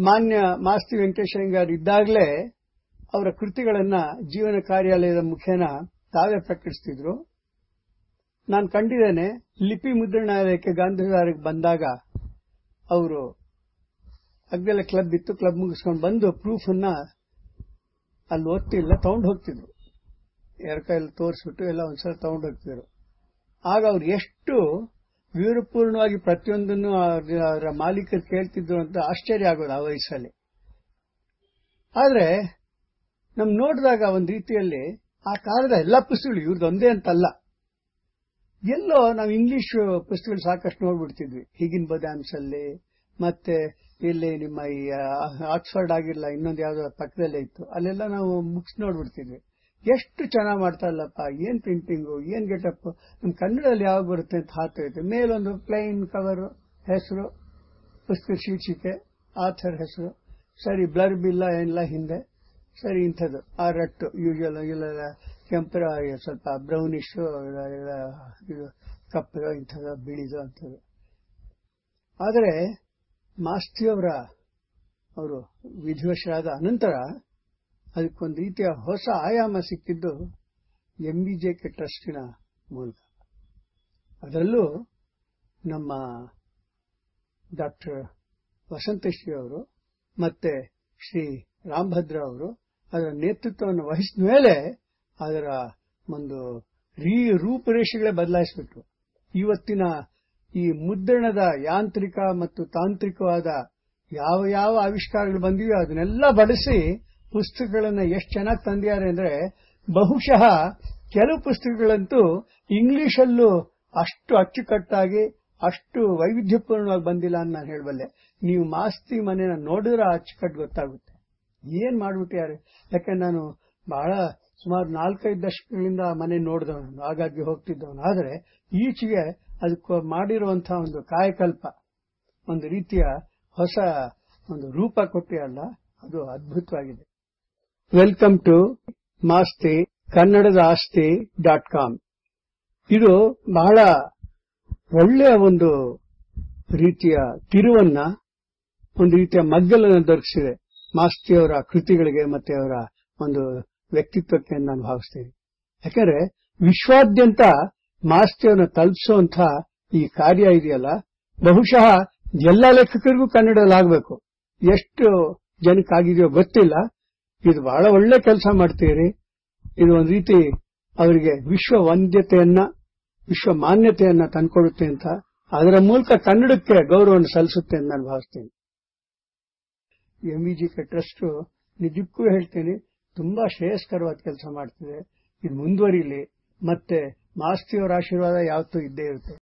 ಮಾನ್ಯ ಮಾಸ್ತಿ ವೆಂಕಟೇಶಂಗಾರ್ ಇದ್ದಾಗಲೇ ಅವರ ಕೃತಿಗಳನ್ನ ಜೀವನ ಕಾರ್ಯಾಲಯದ ಮುಖೇನ ತಾವೇ ಪ್ರಕಟಿಸ್ತಿದ್ರು. ನಾನು ಕಂಡಿದ್ದೇನೆ, ಲಿಪಿ ಮುದ್ರಣಾಲಯಕ್ಕೆ ಗಾಂಧಿಧಾರಿಗೆ ಬಂದಾಗ ಅವರು ಅಗ್ಗೆಲ್ಲ ಕ್ಲಬ್ ಇತ್ತು, ಕ್ಲಬ್ ಮುಗಿಸ್ಕೊಂಡು ಬಂದು ಪ್ರೂಫ್ ಅನ್ನ ಅಲ್ಲಿ ಓದ್ತಿಲ್ಲ ತಗೊಂಡು ಹೋಗ್ತಿದ್ರು. ಎರಡು ಕೈಯಲ್ಲಿ ತೋರಿಸ್ಬಿಟ್ಟು ಎಲ್ಲ ಒಂದ್ಸಲ ತಗೊಂಡು ಹೋಗ್ತಿದ್ರು. ಆಗ ಅವ್ರು ಎಷ್ಟು ವಿವರಪೂರ್ಣವಾಗಿ ಪ್ರತಿಯೊಂದನ್ನು ಅದರ ಮಾಲೀಕರು ಕೇಳ್ತಿದ್ರು ಅಂತ ಆಶ್ಚರ್ಯ ಆಗೋದು ಆ ವಯಸ್ಸಲ್ಲಿ. ಆದ್ರೆ ನಮ್ ನೋಡಿದಾಗ ಒಂದು ರೀತಿಯಲ್ಲಿ ಆ ಕಾಲದ ಎಲ್ಲ ಪುಸ್ತಕಗಳು ಇವ್ರದೊಂದೇ ಅಂತಲ್ಲ. ಎಲ್ಲೋ ನಾವು ಇಂಗ್ಲಿಷ್ ಪುಸ್ತಕಗಳು ಸಾಕಷ್ಟು ನೋಡ್ಬಿಡ್ತಿದ್ವಿ. ಹೀಗಿನ ಬದಾಮ್ಸ್ ಮತ್ತೆ ಇಲ್ಲಿ ನಿಮ್ಮ ಈ ಆಕ್ಸ್ಫರ್ಡ್ ಆಗಿಲ್ಲ, ಇನ್ನೊಂದು ಯಾವ್ದೋ ಪಕ್ಕದಲ್ಲೇ ಇತ್ತು. ಅಲ್ಲೆಲ್ಲ ನಾವು ಬುಕ್ಸ್ ನೋಡ್ಬಿಡ್ತಿದ್ವಿ. ಎಷ್ಟು ಚೆನ್ನಾಗಿ ಮಾಡ್ತಾರಲ್ಲಪ್ಪ ಏನ್ ಪ್ರಿಂಟಿಂಗು ಏನ್ ಗೆಟಪ್ ನಮ್ ಕನ್ನಡದಲ್ಲಿ ಯಾವಾಗ ಬರುತ್ತೆ ಅಂತ ಹಾತೈತೆ ಮೇಲೊಂದು ಪ್ಲೈನ್ ಕವರ್ ಹೆಸರು, ಪುಸ್ತಕ ಶೀರ್ಷಿಕೆ ಆಥರ್ ಹೆಸರು. ಸರಿ ಬ್ಲರ್ ಬಿಲ್ಲ ಏನಿಲ್ಲ, ಹಿಂದೆ. ಸರಿ, ಇಂಥದ್ದು. ಆ ರಟ್ಟು ಯೂಶಲ್ ಇಲ್ಲ ಕೆಂಪರ ಸ್ವಲ್ಪ ಬ್ರೌನಿಶ್ ಇದು ಇಂಥದ ಬಿಳಿದು ಅಂಥದ್ದು. ಆದರೆ, ಮಾಸ್ತಿಯವರ, ಅವರು ವಿಧಿವಶರಾದ ಅನಂತರ ಅದಕ್ಕೊಂದು ರೀತಿಯ ಹೊಸ ಆಯಾಮ ಸಿಕ್ಕಿದ್ದು ಎಂ ಬಿ ಜೆ ಕೆ ಟ್ರಸ್ಟಿನ ಮೂಲಕ. ಅದರಲ್ಲೂ ನಮ್ಮ ಡಾಕ್ಟರ್ ವಸಂತಶ್ರೀ ಅವರು ಮತ್ತೆ ಶ್ರೀ ರಾಮಭದ್ರ ಅವರು ಅದರ ನೇತೃತ್ವವನ್ನು ವಹಿಸಿದ ಮೇಲೆ ಅದರ ಒಂದು ರೀ ರೂಪುರೇಷೆಗಳೇ ಬದಲಾಯಿಸಿಬಿಟ್ರು. ಇವತ್ತಿನ ಈ ಮುದ್ರಣದ ಯಾಂತ್ರಿಕ ಮತ್ತು ತಾಂತ್ರಿಕವಾದ ಯಾವ ಯಾವ ಆವಿಷ್ಕಾರಗಳು ಬಂದಿವೆಯೋ ಅದನ್ನೆಲ್ಲ ಬಳಸಿ ಪುಸ್ತಕಗಳನ್ನ ಎಷ್ಟು ಚೆನ್ನಾಗಿ ತಂದಿದ್ದಾರೆ ಅಂದ್ರೆ ಬಹುಶಃ ಕೆಲವು ಪುಸ್ತಕಗಳಂತೂ ಇಂಗ್ಲಿಷಲ್ಲೂ ಅಷ್ಟು ಅಚ್ಚುಕಟ್ಟಾಗಿ, ಅಷ್ಟು ವೈವಿಧ್ಯಪೂರ್ಣವಾಗಿ ಬಂದಿಲ್ಲ ಅಂತ ನಾನು ಹೇಳಬಲ್ಲೆ. ನೀವು ಮಾಸ್ತಿ ಮನೆನ ನೋಡಿದ್ರೆ ಅಚ್ಚುಕಟ್ಟು ಗೊತ್ತಾಗುತ್ತೆ. ಏನ್ ಮಾಡ್ಬಿಟ್ಟಿದ್ದಾರೆ ಯಾಕಂದ್ರೆ ನಾನು ಬಹಳ ಸುಮಾರು ನಾಲ್ಕೈದು ದಶಕಗಳಿಂದ ಮನೆ ನೋಡಿದವನು ಹಾಗಾಗಿ ಹೋಗ್ತಿದ್ದವನು. ಆದರೆ ಈಚೆಗೆ ಅದಕ್ಕೆ ಮಾಡಿರುವಂತಹ ಒಂದು ಕಾಯಕಲ್ಪ, ಒಂದು ರೀತಿಯ ಹೊಸ ಒಂದು ರೂಪ ಕೊಟ್ಟಿಯಲ್ಲ ಅದು ಅದ್ಭುತವಾಗಿದೆ. ವೆಲ್ಕಮ್ ಟು ಮಾಸ್ತಿ ಕನ್ನಡದ ಆಸ್ತಿ ಡಾಟ್ ಕಾಮ್ ಇದು ಬಹಳ ಒಳ್ಳೆಯ ಒಂದು ರೀತಿಯ ತಿರುವನ್ನ, ಒಂದು ರೀತಿಯ ಮಗ್ಗಲನ್ನು ದೊರಕಿಸಿದೆ. ಮಾಸ್ತಿಯವರ ಕೃತಿಗಳಿಗೆ ಮತ್ತೆ ಅವರ ಒಂದು ವ್ಯಕ್ತಿತ್ವಕ್ಕೆ ನಾನು ಭಾವಿಸ್ತೇನೆ. ಯಾಕಂದ್ರೆ ವಿಶ್ವಾದ್ಯಂತ ಮಾಸ್ತಿಯವರನ್ನ ತಲುಪಿಸುವಂತ ಈ ಕಾರ್ಯ ಇದೆಯಲ್ಲ, ಬಹುಶಃ ಎಲ್ಲ ಲೇಖಕರಿಗೂ ಕನ್ನಡದಲ್ಲಿ ಆಗಬೇಕು. ಎಷ್ಟು ಜನಕ್ಕಾಗಿದೆಯೋ ಗೊತ್ತಿಲ್ಲ ಇದು ಬಹಳ ಒಳ್ಳೆ ಕೆಲಸ ಮಾಡ್ತೀರಿ. ಇದು ಒಂದು ರೀತಿ ಅವರಿಗೆ ವಿಶ್ವ ವಂದ್ಯತೆಯನ್ನ ವಿಶ್ವ ಮಾನ್ಯತೆಯನ್ನ ತಂದ್ಕೊಡುತ್ತೆ ಅಂತ. ಅದರ ಮೂಲಕ ಕನ್ನಡಕ್ಕೆ ಗೌರವವನ್ನು ಸಲ್ಲಿಸುತ್ತೆ ಅಂತ ನಾನು ಭಾವಿಸ್ತೇನೆ. ಎಂಇಜಿ ಕೆ ಟ್ರಸ್ಟ್ ನಿಜಕ್ಕೂ ಹೇಳ್ತೇನೆ, ತುಂಬಾ ಶ್ರೇಯಸ್ಕರವಾದ ಕೆಲಸ ಮಾಡ್ತಿದೆ. ಇದು ಮುಂದುವರಿಲಿ, ಮತ್ತೆ ಮಾಸ್ತಿಯವರ ಆಶೀರ್ವಾದ ಯಾವತ್ತೂ ಇದ್ದೇ ಇರುತ್ತೆ.